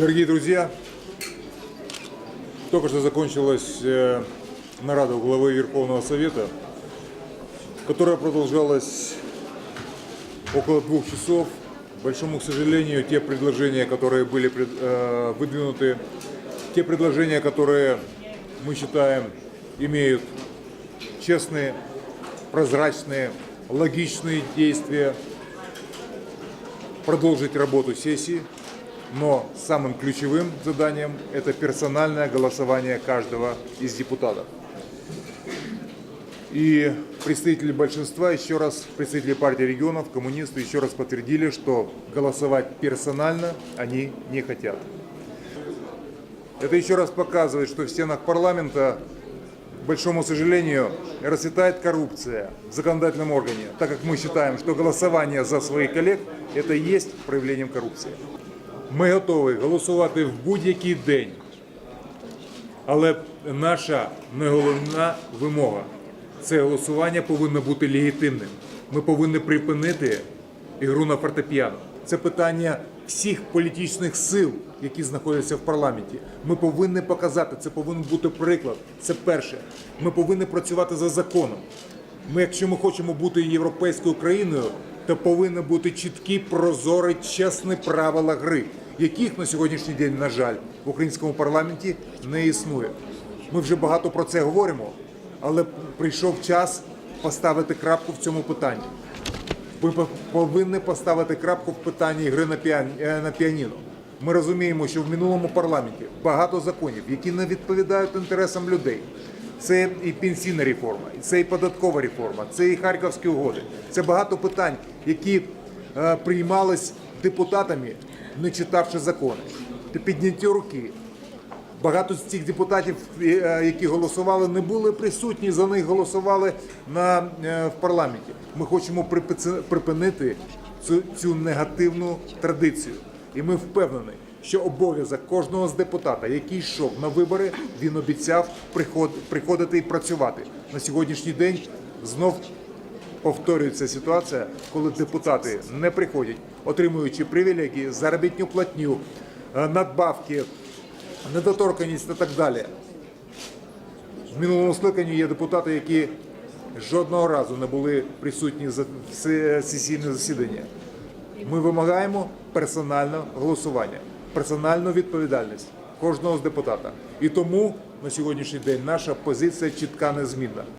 Дорогие друзья, только что закончилась э, нарада главы Верховного Совета, которая продолжалась около двух часов. К большому сожалению, те предложения, которые были э, выдвинуты, те предложения, которые мы считаем имеют честные, прозрачные, логичные действия, продолжить работу сессии, но самым ключевым заданием это персональное голосование каждого из депутатов. И представители большинства, еще раз, представители партии регионов, коммунисты еще раз подтвердили, что голосовать персонально они не хотят. Это еще раз показывает, что в стенах парламента, к большому сожалению, расцветает коррупция в законодательном органе, так как мы считаем, что голосование за своих коллег – это и есть проявлением коррупции. Ми готові голосувати в будь-який день, але наша найголовна вимога це голосування повинно бути легітимним. Ми повинні припинити ігру на фортепіано. Це питання всіх політичних сил, які знаходяться в парламенті. Ми повинні показати, це повинен бути приклад. Це перше. Ми повинні працювати за законом. Ми, якщо ми хочемо бути європейською країною, то повинні бути чіткі, прозорі, чесні правила гри, яких на сьогоднішній день, на жаль, в українському парламенті не існує. Ми вже багато про це говоримо, але прийшов час поставити крапку в цьому питанні. Ми повинні поставити крапку в питанні гри е, на піаніно. Ми розуміємо, що в минулому парламенті багато законів, які не відповідають інтересам людей. Це і пенсійна реформа, і це і податкова реформа, це і харківські угоди. Це багато питань, які е, приймались депутатами, не читавши закони. Підняття руки, Багато з цих депутатів, е, які голосували, не були присутні. За них голосували на е, в парламенті. Ми хочемо припинити цю, цю негативну традицію. І ми впевнені, що обов'язок кожного з депутата, який йшов на вибори, він обіцяв приходити і працювати. На сьогоднішній день знов повторюється ситуація, коли депутати не приходять, отримуючи привілегії, заробітну платню, е, надбавки, недоторканність та так далі. В минулому скликанні є депутати, які жодного разу не були присутні за сесійне засідання. Ми вимагаємо персонального голосування, персональну відповідальність кожного з депутата. І тому на сьогоднішній день наша позиція чітка незмінна.